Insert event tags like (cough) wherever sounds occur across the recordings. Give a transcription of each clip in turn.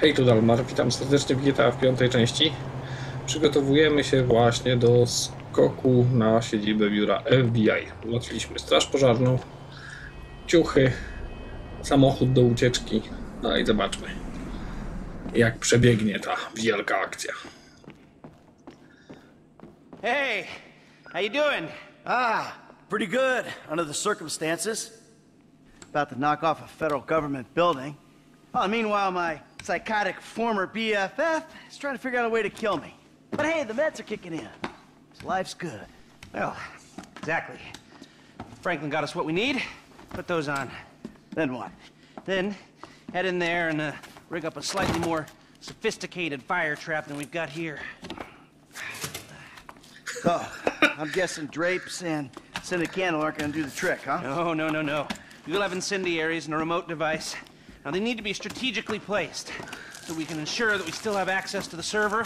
Hej, tu Dalmar, witam serdecznie w GTA w piątej części. Przygotowujemy się właśnie do skoku na siedzibę biura FBI. Ułatwiliśmy straż pożarną, ciuchy, samochód do ucieczki. No i zobaczmy, jak przebiegnie ta wielka akcja. Hey, how you doing? Ah, pretty good under the circumstances. About to knock off a federal government building. Oh, meanwhile, my psychotic former BFF is trying to figure out a way to kill me. But hey, the meds are kicking in. So life's good. Well, exactly. Franklin got us what we need. Put those on. Then what? Then head in there and uh, rig up a slightly more sophisticated fire trap than we've got here. So, I'm guessing drapes and scented candle aren't gonna do the trick, huh? No, no, no, no. You'll have incendiaries and a remote device. Now, they need to be strategically placed so we can ensure that we still have access to the server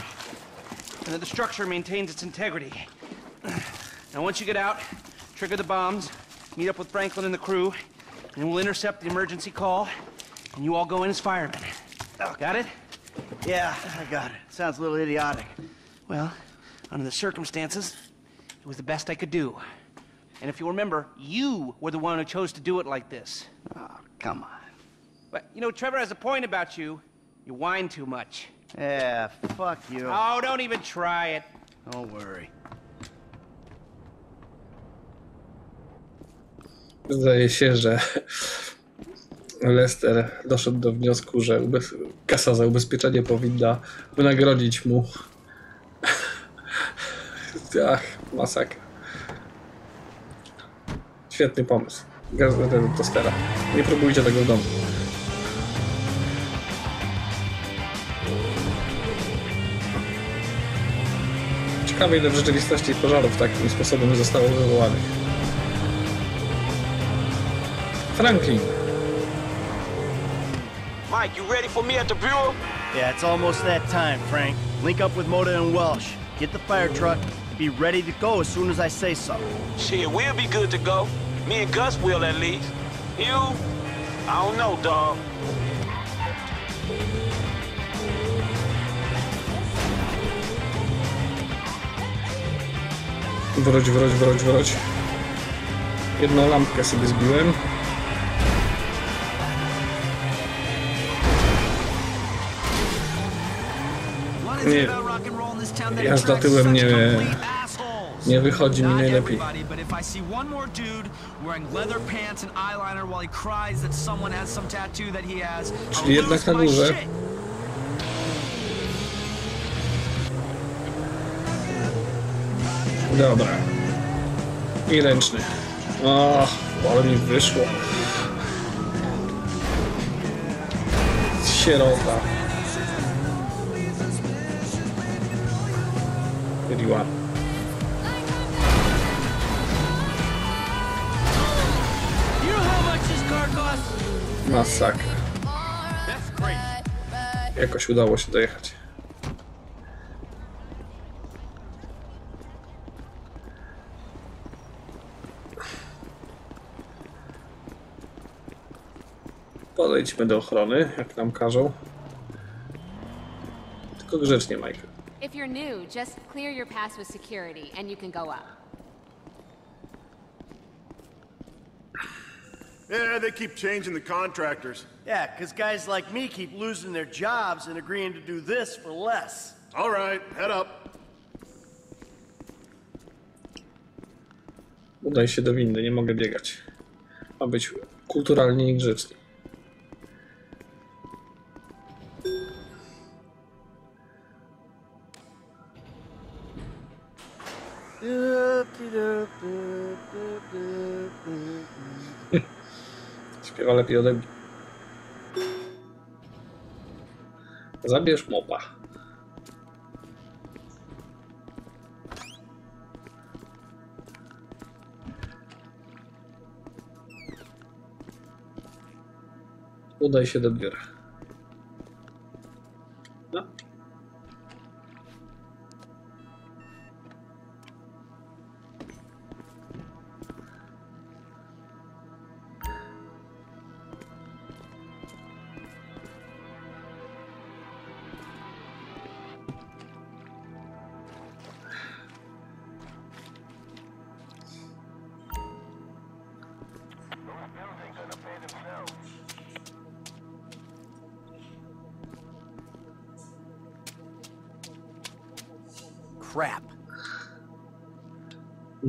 and that the structure maintains its integrity. Now, once you get out, trigger the bombs, meet up with Franklin and the crew, and we'll intercept the emergency call, and you all go in as firemen. Oh, Got it? Yeah, I got it. Sounds a little idiotic. Well, under the circumstances, it was the best I could do. And if you remember, you were the one who chose to do it like this. Oh, come on. But, you know, Trevor has a point about you. You whine too much. Yeah, fuck you. Oh, don't even try it. Don't worry. Zdaje się, że Lester doszedł do wniosku, że kasa za ubezpieczenie powinna wynagrodzić mu. Ach, masakra. Świetny pomysł. Gazetę do tostera. Nie próbujcie tego w domu. Ciekawe ile w rzeczywistości pożarów takim sposobem zostało wywołanych. Franklin. Mike, you ready for me at the bureau? Yeah, it's almost that time, Frank. Link up with Moda and Welsh. Get the fire truck. and Be ready to go as soon as I say so. Shit, we'll be good to go. Me and Gus will at least. You? I don't know, dog. Wróć, wróć, wróć, wróć. Jedną lampkę sobie zbiłem. Nie, jazda tyłem nie, nie wychodzi mi najlepiej. Czyli jednak na górze. Dobra. I ręczny. O, ale mi wyszło. Sierota. Byliła. Masakra. Jakoś udało się dojechać. Podejdźmy do ochrony, jak nam każą. Tylko grzecznie, Michael. If you're new, just clear your pass with security and you can go up. Yeah, they keep changing the contractors. Yeah, because guys like me keep losing their jobs and agreeing to do this for less. All right, head up. Udaj się do windy, nie mogę biegać. Ma być kulturalnie i grzecznie. Mnie. Zabierz mopa. Udaj się do biura.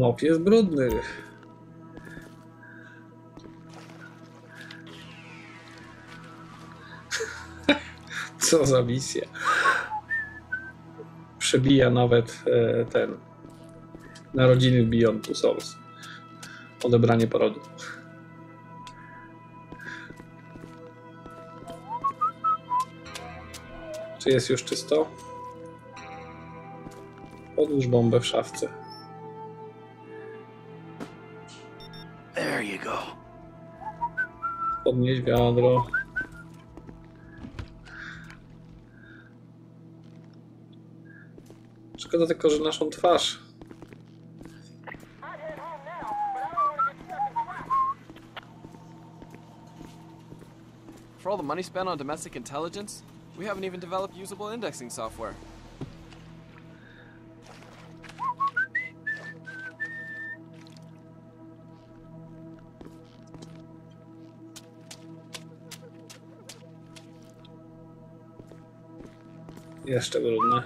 Mop jest brudny. (laughs) Co za misja. Przebija nawet e, ten narodziny Beyond Two Souls. Odebranie porodu. Czy jest już czysto? Podłóż bombę w szafce. Podnieś wiadro. Szkoda tylko, że naszą twarz. For all the money spent on domestic intelligence, we haven't even developed usable indexing software. Jeszcze grudnia.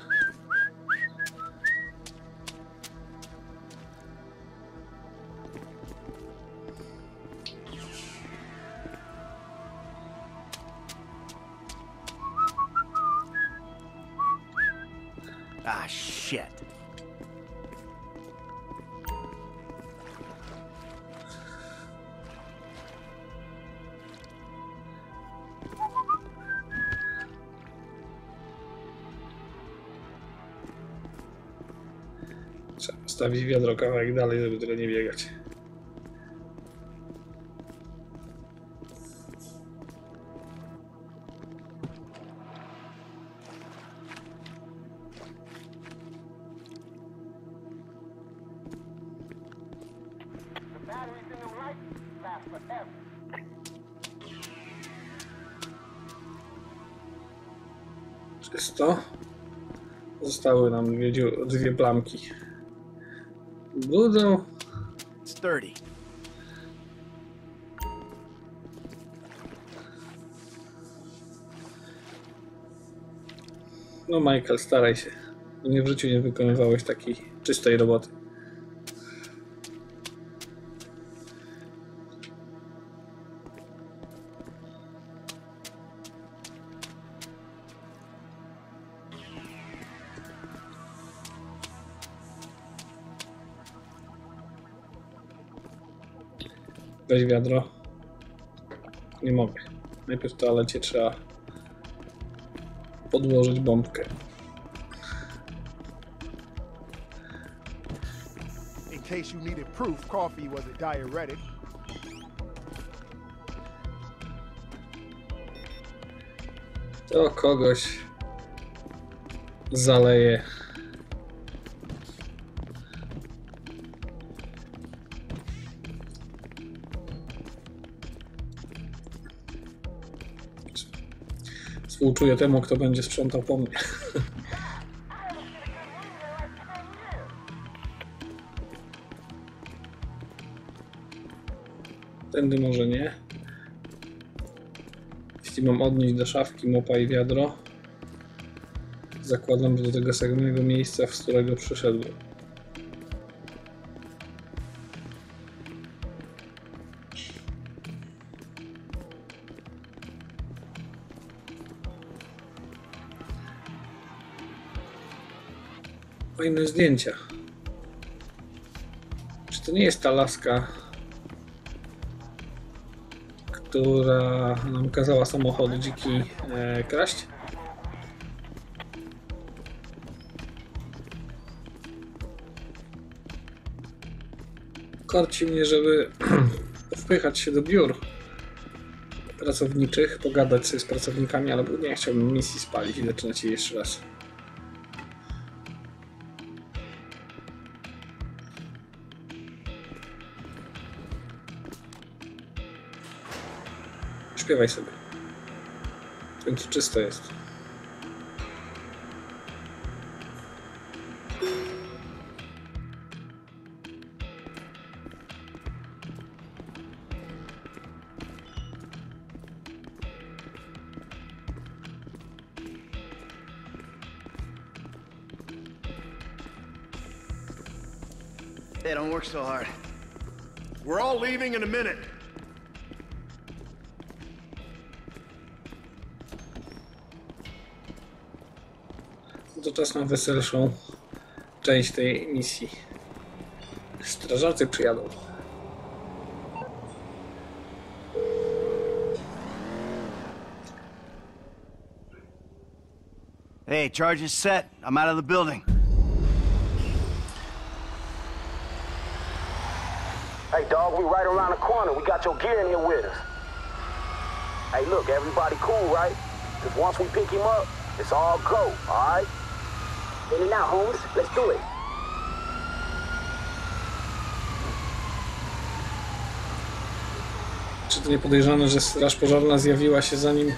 Postawić wiadro kawałek dalej, żeby tyle nie biegać. Czysto. Zostały nam dwie, dwie plamki. Budzą. It's 30. No Michael, staraj się. Nie w życiu nie wykonywałeś takiej czystej roboty. Weź wiadro. Nie mogę. Najpierw w toalecie trzeba podłożyć bombkę. In case you needed proof, coffee was a diuretic. To kogoś zaleje. Współczuję temu, kto będzie sprzątał po mnie. (laughs) Tędy może nie. Jeśli mam odnieść do szafki mopa i wiadro, zakładam, że do tego samego miejsca, z którego przyszedłem. Fajne zdjęcia. Czy to nie jest ta laska, która nam kazała samochody dziki e, kraść? Korci mnie, żeby (clears throat) wpychać się do biur pracowniczych, pogadać sobie z pracownikami, ale nie chciałbym misji spalić i zaczynać jej jeszcze raz. Śpiewaj sobie. W końcu czysto jest. Hey, don't work so hard. We're all leaving in a minute. Czas na weselszą część tej misji. Strażacy przyjadą. Hey, charge is set. I'm out of the building. Hey, dog, we right around the corner. We got your gear in here with us. Hey, look, everybody cool, right? Because once we pick him up, it's all go, all right? In and out, Holmes. Let's do it. Czy to nie podejrzane, że straż pożarna zjawiła się zanim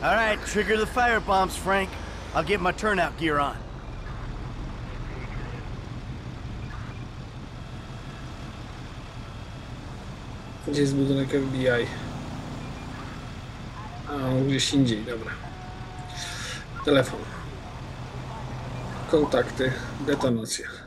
All right, trigger the fire bombs, Frank. I'll get my turnout gear on. Gdzie jest budynek FBI? A, gdzieś indziej, dobra. Telefon. Kontakty, detonacja.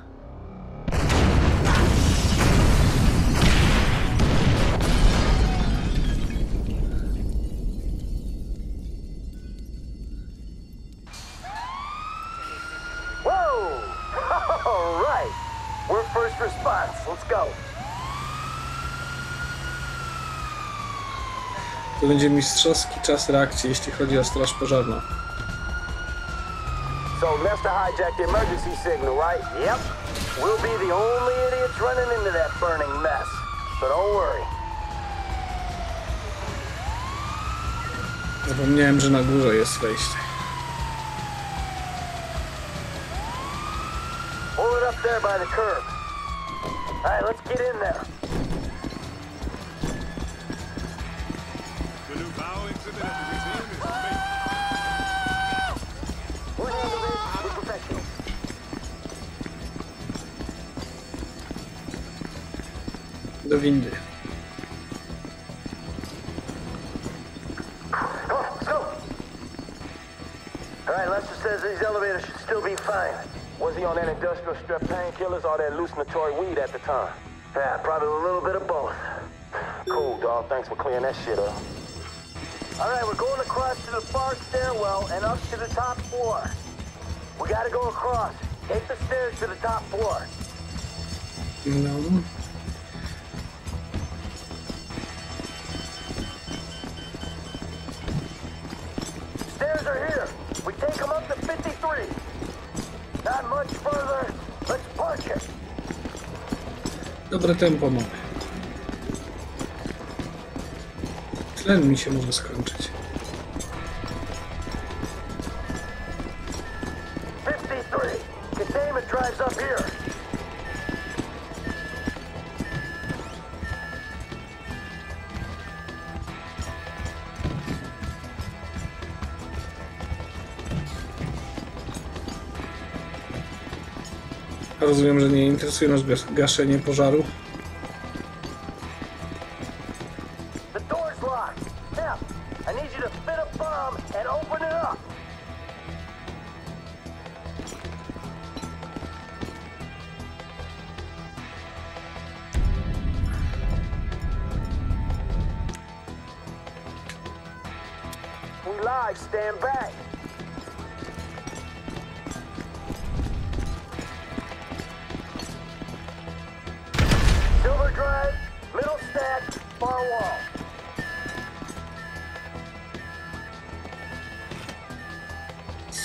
Będzie mistrzowski czas reakcji, jeśli chodzi o straż pożarną. So Lester hijacked the emergency signal, right? Yep. We'll be the only idiots running into that burning mess. So don't worry. Zapomniałem, że na górze jest wejście. Pull it up there by the curb. All right, let's get in there. Do windy. Let's go. All right, Lester says these elevators should still be fine. Was he on that industrial strep painkillers or that hallucinatory weed at the time? Yeah, probably a little bit of both. Cool, dog. Thanks for clearing that shit up. All right, we're going across to the far stairwell and up to the top floor. We gotta go across. Take the stairs to the top floor. No. Dobre tempo mamy. Tlen mi się może skończyć. 53. Containment drives here. Rozumiem, że nie interesuje nas gas- gaszenie pożaru.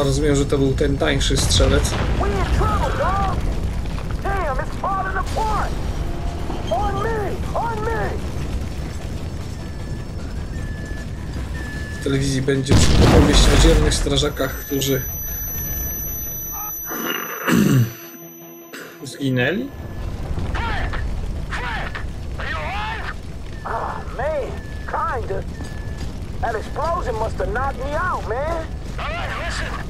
Chyba rozumiem, że to był ten tańszy strzelec. W telewizji będzie opowieść o dzielnych strażakach, którzy (clears throat) zginęli. Kinda. That explosion must have knocked me out, man. All right, listen.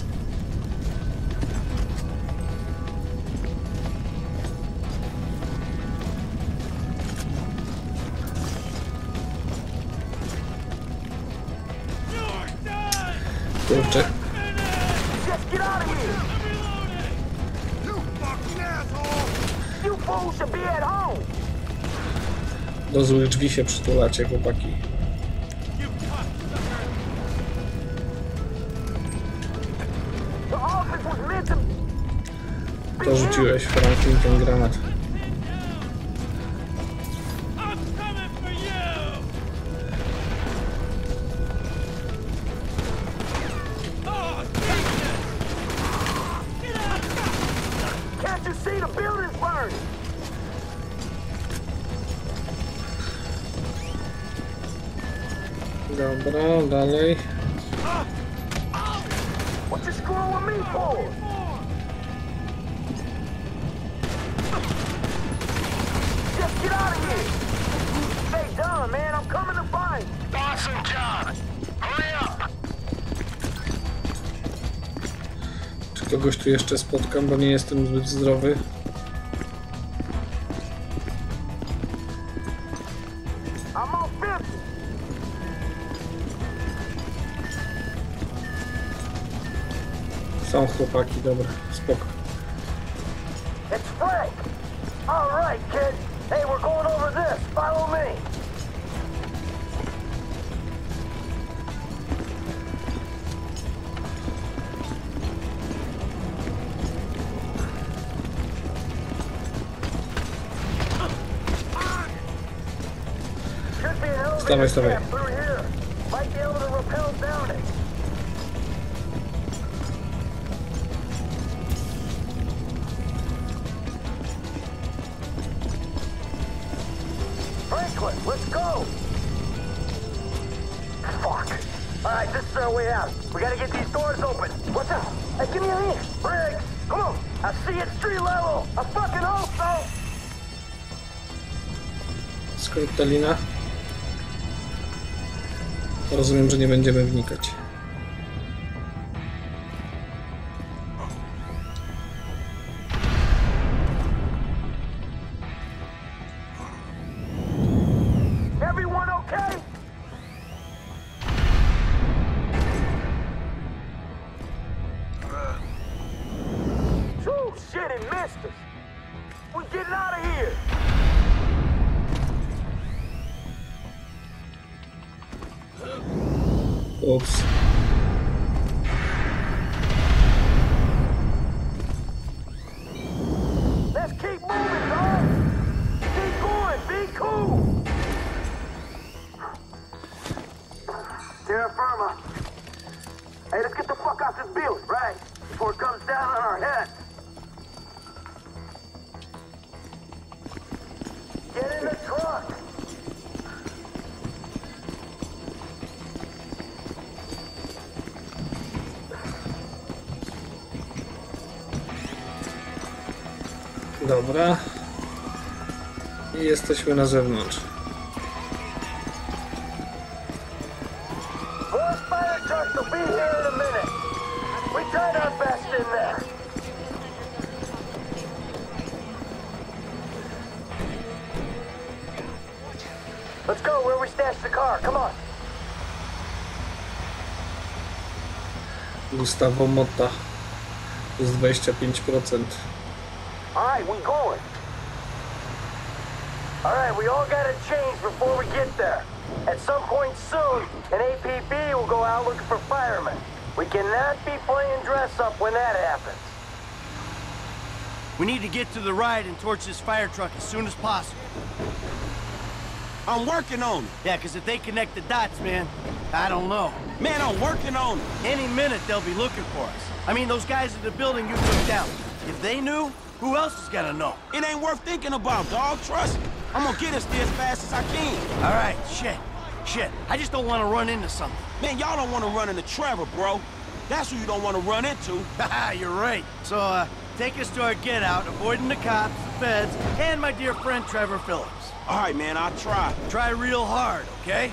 home. do złych drzwi się przytulacie, chłopaki. To rzuciłeś, Franklin, ten granat. Jeszcze spotkam, bo nie jestem zbyt zdrowy. I'm on 50. Są chłopaki, dobra, spoko. It's Frank. All right, kid. Hey, we're going over this. Follow me. Should be an elevator Stawaj, stawaj. shaft through here. Might be able to rappel down it. Franklin, let's go! Fuck. All right, this is our way out. We gotta get these doors open. What's up? Hey, give me a hand. Briggs, come on. I see it street level. I fucking hope so. Skrót Telina. Rozumiem, że nie będziemy wnikać. Terra firma. Hey, let's get the fuck out this building, right? Before it comes down on our heads. Get in the truck. Dobra. I jesteśmy na zewnątrz. Motta. To jest 25%. Alright, we going. Alright, we all gotta change before we get there. At some point soon, an APB will go out looking for firemen. We cannot be playing dress up when that happens. We need to get to the right and torch this fire truck as soon as possible. I'm working on it. Yeah, because if they connect the dots, man, I don't know. Man, I'm working on it. Any minute they'll be looking for us. I mean, those guys in the building you took down. If they knew, who else is gonna know? It ain't worth thinking about, dog. Trust me. I'm gonna get us there as fast as I can. All right, shit, shit. I just don't want to run into something. Man, y'all don't want to run into Trevor, bro. That's who you don't want to run into. (laughs) Haha, you're right. So, uh, take us to our get out, avoiding the cops, the feds, and my dear friend Trevor Phillips. All right, man, I'll try. Try real hard, okay?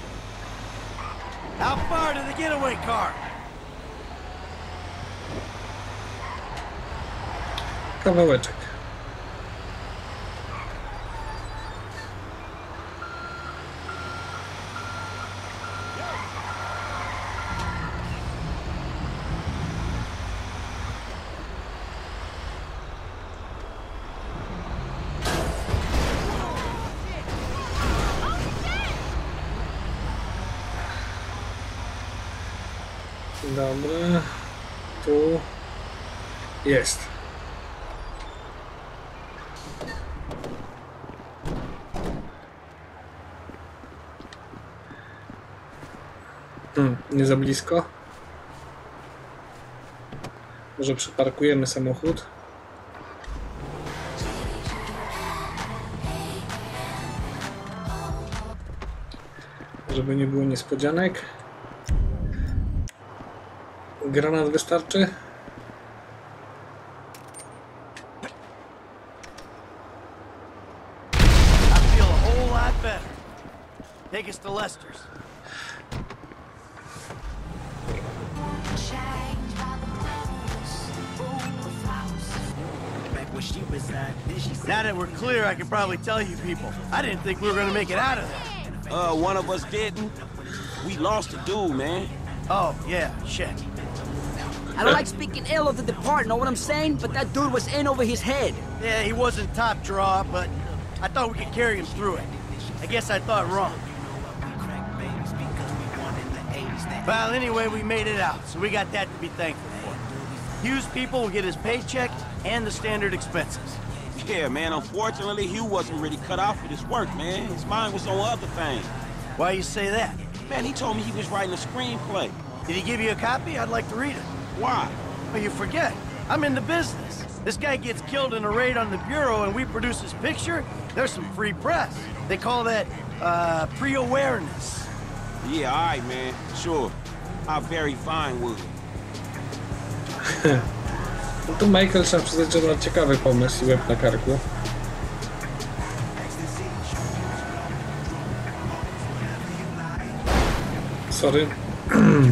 How far to the getaway car? Kawałeczek. Jest. Hmm, nie za blisko. Może przyparkujemy samochód. Żeby nie było niespodzianek. Granat wystarczy? Clear, I can probably tell you people. I didn't think we were gonna make it out of there. Uh, one of us didn't. We lost a dude, man. Oh, yeah, shit. I don't like speaking ill of the departed, know what I'm saying? But that dude was in over his head. Yeah, he wasn't top draw, but I thought we could carry him through it. I guess I thought wrong. Well, anyway, we made it out, so we got that to be thankful for. Hughes people will get his paycheck and the standard expenses. Yeah, man, unfortunately, Hugh wasn't really cut out for this work, man. His mind was on other things. Why you say that? Man, he told me he was writing a screenplay. Did he give you a copy? I'd like to read it. Why? Well, you forget. I'm in the business. This guy gets killed in a raid on the Bureau and we produce his picture. There's some free press. They call that, uh, pre-awareness. Yeah, all right, man. Sure. I'll very fine with it. No tu Michael trzeba przyznać, że ma ciekawy pomysł i łeb na karku. Sorry. (clears throat)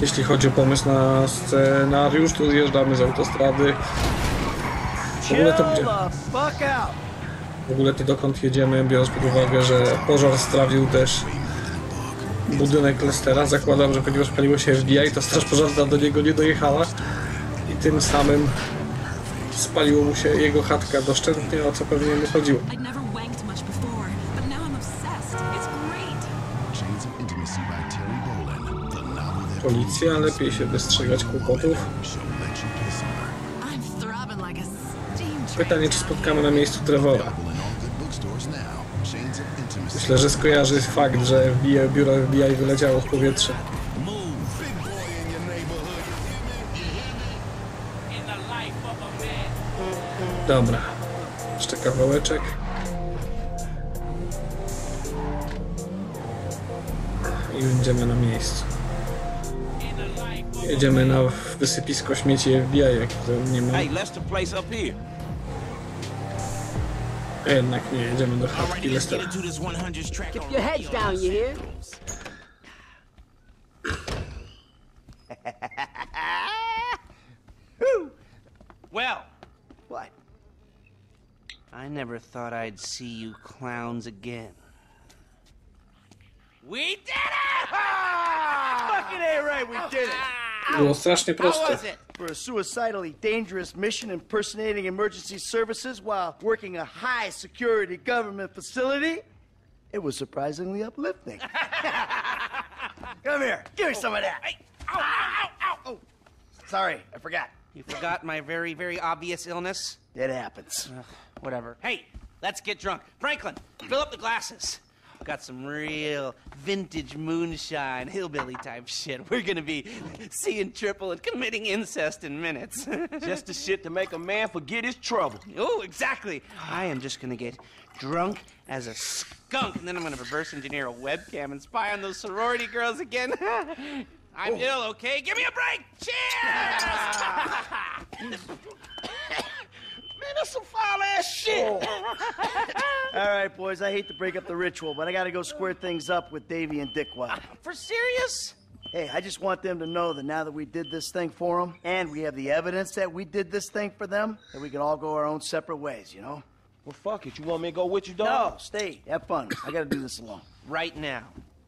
Jeśli chodzi o pomysł na scenariusz, to zjeżdżamy z autostrady. W ogóle to gdzie? W ogóle to dokąd jedziemy, biorąc pod uwagę, że pożar strawił też budynek Lestera. Zakładam, że ponieważ paliło się FBI, to straż pożarna do niego nie dojechała tym samym spaliło mu się jego chatka doszczętnie, o co pewnie mu chodziło. Policja, lepiej się wystrzegać kłopotów. Pytanie, czy spotkamy na miejscu Trevora. Myślę, że skojarzy fakt, że FBI, biuro FBI wyleciało w powietrze. Dobra. Jeszcze kawałeczek. I będziemy na miejscu. Jedziemy na wysypisko śmieci FBI, jak to nie ma. Hey, let's the place up here. A jednak nie, jedziemy do chatki Lestera. Never thought I'd see you clowns again. We did it! Fucking A right, we did it. Było strasznie How proste. was it? For a suicidally dangerous mission impersonating emergency services while working a high security government facility, it was surprisingly uplifting. (laughs) Come here, give me some of that. Ow, ow, ow, ow. Oh, sorry, I forgot. You forgot my very, very obvious illness? It happens. Whatever. Hey, let's get drunk. Franklin, fill up the glasses. Got some real vintage moonshine, hillbilly type shit. We're gonna be seeing triple and committing incest in minutes. (laughs) Just the shit to make a man forget his trouble. oh, exactly. I am just gonna get drunk as a skunk, and then I'm gonna reverse engineer a webcam and spy on those sorority girls again. (laughs) I'm oh. ill, okay? Give me a break! Cheers! (laughs) Man, that's some foul ass shit. Oh. (laughs) All right, boys, I hate to break up the ritual, but I gotta go square things up with Davy and Dickwad. (laughs) For serious? Hey, I just want them to know that now that we did this thing for them, and we have the evidence that we did this thing for them, that we can all go our own separate ways, you know? Well, fuck it. You want me to go with you, dog? No, stay. Have fun. I gotta do this alone. Right now.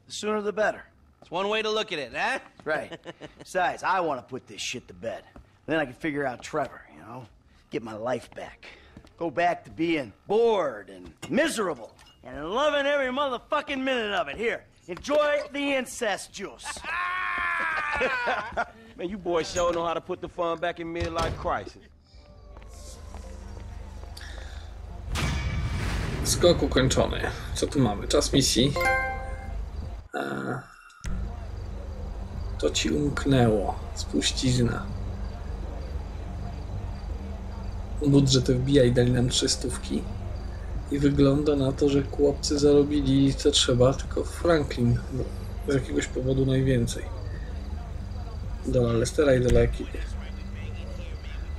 The sooner the better. It's one way to look at it, huh? Right. (laughs) Besides, I want to put this shit to bed. Then I can figure out Trevor, you know? Get my life back. Go back to being bored and miserable and loving every motherfucking minute of it. Here, enjoy the incest juice. (laughs) Man, you boys sure know how to put the fun back in midlife crisis. Skok ukończony. Co tu mamy? Czas misji. A... To ci umknęło. Spuścizna. Budżet FBI dali nam trzy stówki. I wygląda na to, że chłopcy zarobili co trzeba, tylko Franklin z jakiegoś powodu najwięcej. Dola Lestera i dola ekipy.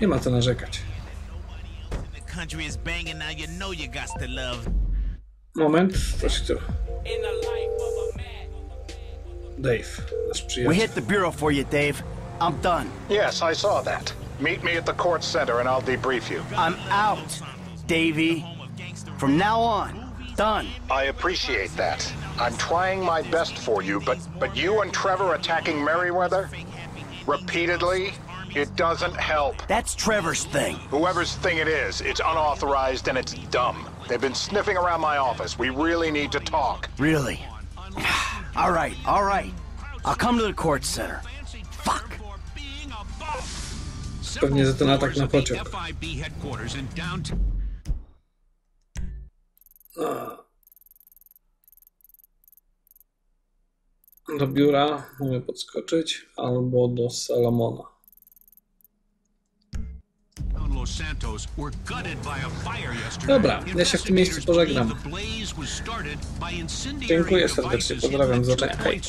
Nie ma co narzekać. The country is banging now, you know you got to love. Moment, coś tu. Dave, nasz We przyjaciel. hit the bureau for you, Dave. I'm done. Yes, I saw that. Meet me at the court center and I'll debrief you. I'm out, Davy. From now on, done. I appreciate that. I'm trying my best for you, but but you and Trevor attacking Merriweather repeatedly, it doesn't help. That's Trevor's thing. Whoever's thing it is, it's unauthorized and it's dumb. They've been sniffing around my office. We really need to talk. Really? (sighs) all right, all right. I'll come to the court center. Pewnie za ten atak na pociąg. Downtown. A. Do biura mamy podskoczyć albo do Salomona. Dobra, ja się w tym miejscu pożegnam. Dziękuję serdecznie, pozdrawiam, do zobaczenia.